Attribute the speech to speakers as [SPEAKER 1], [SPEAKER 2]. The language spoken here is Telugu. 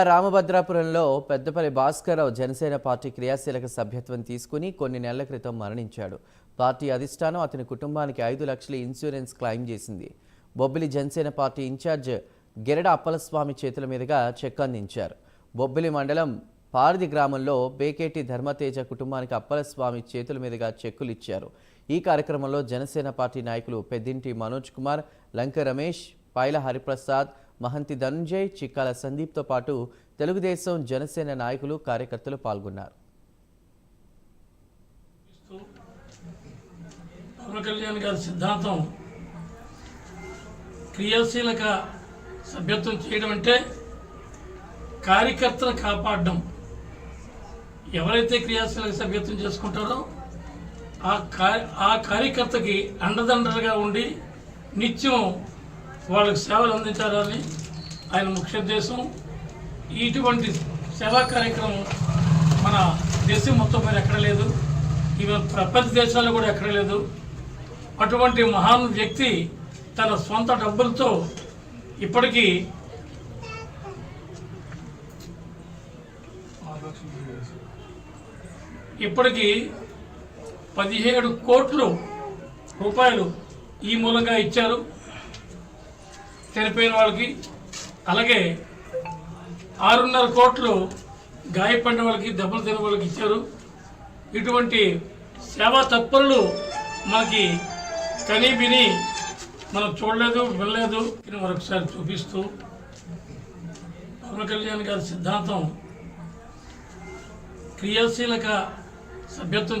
[SPEAKER 1] రామభద్రాపురంలో పెద్దపల్లి భాస్కర్రావు జనసేన పార్టీ క్రియాశీలక సభ్యత్వం తీసుకుని కొన్ని నెలల క్రితం మరణించాడు. పార్టీ అధిష్టానం అతని కుటుంబానికి ఐదు లక్షల ఇన్సూరెన్స్ క్లెయిమ్ చేసింది. బొబ్బిలి జనసేన పార్టీ ఇన్ఛార్జ్ గిరడ అప్పలస్వామి చేతుల మీదుగా చెక్ అందించారు. బొబ్బిలి మండలం పారది గ్రామంలో బేకేటి ధర్మతేజ కుటుంబానికి అప్పలస్వామి చేతుల మీదుగా చెక్కులు ఇచ్చారు. ఈ కార్యక్రమంలో జనసేన పార్టీ నాయకులు పెద్దింటి మనోజ్ కుమార్ లంక రమేష్ పైల హరిప్రసాద్ మహంతి ధనుంజయ్ చిక్కాల సందీప్తో పాటు తెలుగుదేశం జనసేన నాయకులు కార్యకర్తలు పాల్గొన్నారు.
[SPEAKER 2] పవన్ కళ్యాణ్ గారి సిద్ధాంతం క్రియాశీలక సభ్యత్వం చేయడం అంటే కార్యకర్తను కాపాడడం. ఎవరైతే క్రియాశీలక సభ్యత్వం చేసుకుంటారో ఆ ఆ కార్యకర్తకి అండదండలుగా ఉండి నిత్యం వాళ్ళకి సేవలు అందించాలని ఆయన ముఖ్య ఉద్దేశం. ఇటువంటి సేవా కార్యక్రమం మన దేశం మొత్తం మీద ఎక్కడ లేదు. ఈవెన్ ప్రపంచ దేశాల్లో కూడా ఎక్కడ లేదు. అటువంటి మహాన్ వ్యక్తి తన సొంత డబ్బులతో ఇప్పటికీ ఇప్పటికీ పదిహేడు కోట్లు రూపాయలు ఈ మూలంగా ఇచ్చారు. చనిపోయిన వాళ్ళకి అలాగే ఆరున్నర కోట్లు గాయపడిన వాళ్ళకి దెబ్బలు తిన వాళ్ళకి ఇచ్చారు. ఇటువంటి సేవా తత్పరులు మనకి కనీ విని మనం చూడలేదు వినలేదు. మరొకసారి చూపిస్తూ పవన్ కళ్యాణ్ గారి సిద్ధాంతం క్రియాశీలక సభ్యత్వం